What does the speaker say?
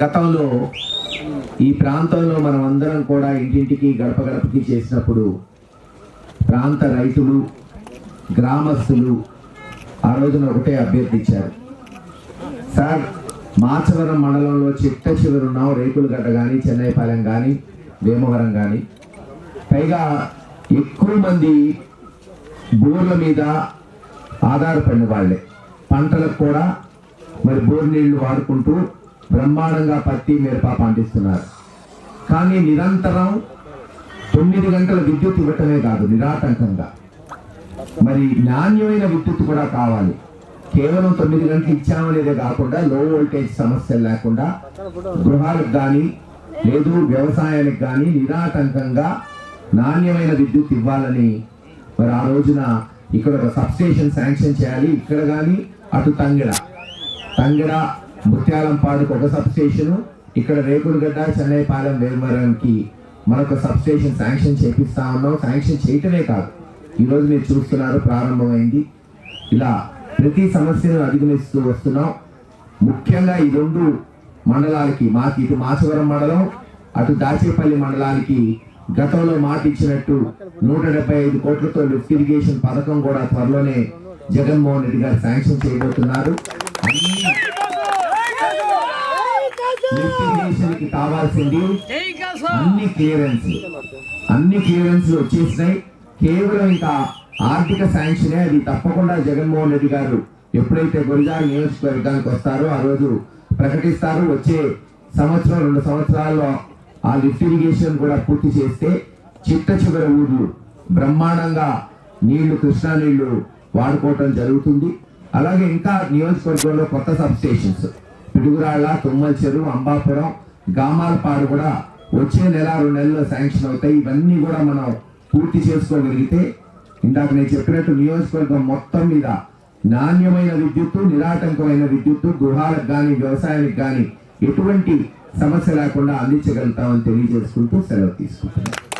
గతంలో ఈ ప్రాంతంలో మనం అందరం కూడా ఇంటింటికి గడప గడపకి చేసినప్పుడు ప్రాంత రైతులు గ్రామస్తులు ఆ రోజున ఒకటే అభ్యర్థించారు సార్ మాచవరం మండలంలో చిట్ట చివరి ఉన్నాం రేకులగడ్డ కానీ చెన్నైపాలెం కానీ వేమవరం కానీ పైగా ఎక్కువ మంది బోర్ల మీద ఆధారపడిన వాళ్ళే. పంటలకు కూడా మరి బోర్ నీళ్ళు వాడుకుంటూ బ్రహ్మాండంగా పత్తి మిరప పండిస్తున్నారు. కానీ నిరంతరం తొమ్మిది గంటల విద్యుత్ ఇవ్వటమే కాదు నిరాటంకంగా మరి నాణ్యమైన విద్యుత్ కూడా కావాలి. కేవలం తొమ్మిది గంటలు ఇచ్చామనేదే కాకుండా లో వోల్టేజ్ సమస్యలు లేకుండా గృహాలకు కానీ లేదు వ్యవసాయానికి కానీ నిరాటంకంగా నాణ్యమైన విద్యుత్ ఇవ్వాలని మరి ఆ రోజున ఇక్కడ ఒక సబ్స్టేషన్ శాంక్షన్ చేయాలి. ఇక్కడ కానీ అటు తంగిడ. తంగిడ ముత్యాలంపాడుకు ఒక సబ్స్టేషన్ ఇక్కడ రేకులగడ్డ చెన్నైపాలెం వేమవరంకి మరొక సబ్స్టేషన్ శాంక్షన్ చేపిస్తా ఉన్నాం. శాంక్షన్ చేయటమే కాదు. ఈరోజు మీరు చూస్తున్నారు ప్రారంభమైంది. ఇలా ప్రతి సమస్యను అధిగమిస్తూ వస్తున్నాం. ముఖ్యంగా ఈ రెండు మండలాలకి మాకు ఇటు మాచవరం మండలం అటు దాచేపల్లి మండలానికి గతంలో మాట ఇచ్చినట్టు నూట డెబ్బై ఐదు కోట్లతో లిఫ్ట్ ఇరిగేషన్ పథకం కూడా త్వరలోనే జగన్మోహన్ రెడ్డి గారు శాంక్షన్ చేయబోతున్నారు అన్ని లిఫ్ట్ ఇరిగేషన్కి కావాల్సింది అన్ని క్లియరెన్స్. అన్ని క్లియరెన్స్ వచ్చేసినాయి. కేవలం ఇంకా ఆర్థిక శాంక్షనే అది తప్పకుండా జగన్మోహన్ రెడ్డి గారు ఎప్పుడైతే గురిజాల నియోజకవర్గానికి వస్తారో ఆ రోజు ప్రకటిస్తారు. వచ్చే సంవత్సరం రెండు సంవత్సరాల్లో ఆ లిఫ్ట్ ఇరిగేషన్ కూడా పూర్తి చేస్తే చిట్ట చివరి ఊర్లు బ్రహ్మాండంగా నీళ్ళు కృష్ణా నీళ్ళు వాడుకోవటం జరుగుతుంది. అలాగే ఇంకా నియోజకవర్గంలో కొత్త సబ్ స్టేషన్స్ పిడుగురాళ్ళ తుమ్మల చెరువు అంబాపురం గామాలపాడు కూడా వచ్చే నెల రెండు నెలల్లో శాంక్షన్ అవుతాయి. ఇవన్నీ కూడా మనం పూర్తి చేసుకోగలిగితే ఇందాక నేను చెప్పినట్టు నియోజకవర్గం మొత్తం మీద నాణ్యమైన విద్యుత్తు నిరాటంకమైన విద్యుత్తు గృహాలకు కానీ వ్యవసాయానికి కానీ ఎటువంటి సమస్య లేకుండా అందించగలుగుతామని తెలియజేసుకుంటూ సెలవు తీసుకుంటున్నాను